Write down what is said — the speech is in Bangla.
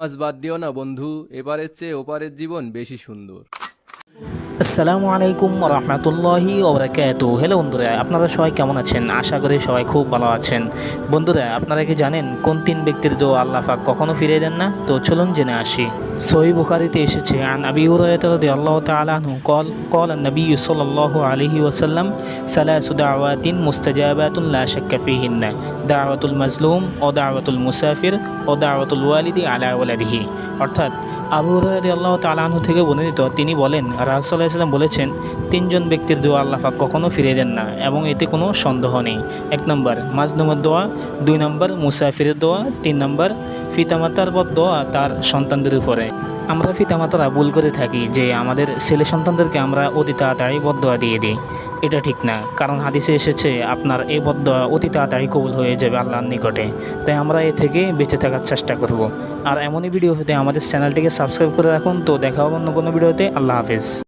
মাছ বাদ দিও না বন্ধু এপারের চেয়ে ওপারের জীবন বেশি সুন্দর। আসসালামু আলাইকুম রহমতুল্লাহি ওবরাকাত। হ্যালো বন্ধুরা, আপনারা সবাই কেমন আছেন? আশা করি সবাই খুব ভালো আছেন। বন্ধুরা, আপনারা কি জানেন কোন তিন ব্যক্তির দো আল্লাহ পাক কখনো ফিরে দেন না? তো চলুন জেনে আসি। সহি বুখারিতে এসেছে, আন আবি আল্লাহ তালাহু কল কল নবী সাল আলহি ওসাল্লাম সালাসু দাওয়াতিন মুস্তাজাবাতুন দাওয়াতুল মাজলুম ও দাওয়াতুল মুসাফির ও দাওয়াতুল ওয়ালিদি আলাহ অর্থাৎ আবু হুরায়রা আল্লাহ তালাহু থেকে বর্ণিত, তিনি বলেন রাহসাল্লাহ ইসলাম বলেছেন, তিনজন ব্যক্তির দোয়া আল্লাহ কখনও কখনো ফিরিয়ে দেন না এবং এতে কোনো সন্দেহ নেই। এক নম্বর, মাজনুমের দোয়া, দুই নম্বর, মুসাফিরের দোয়া, তিন নম্বর ফিতামাতার পর দোয়া তার সন্তানদের উপরে। আমরা পিতামাতারা ভুল করে থাকি যে আমাদের ছেলে সন্তানদেরকে আমরা অতি তাড়াতাড়ি বদোয়া দিয়ে দিই। এটা ঠিক না, কারণ হাদিসে এসেছে, আপনার এই বদোয়া অতি তাড়াতাড়ি কবুল হয়ে যাবে আল্লাহর নিকটে। তাই আমরা এ থেকে বেঁচে থাকার চেষ্টা করব। আর এমনই ভিডিও হতে আমাদের চ্যানেলটিকে সাবস্ক্রাইব করে রাখুন। তো দেখা হবে অন্য কোনো ভিডিওতে আল্লাহ হাফেজ।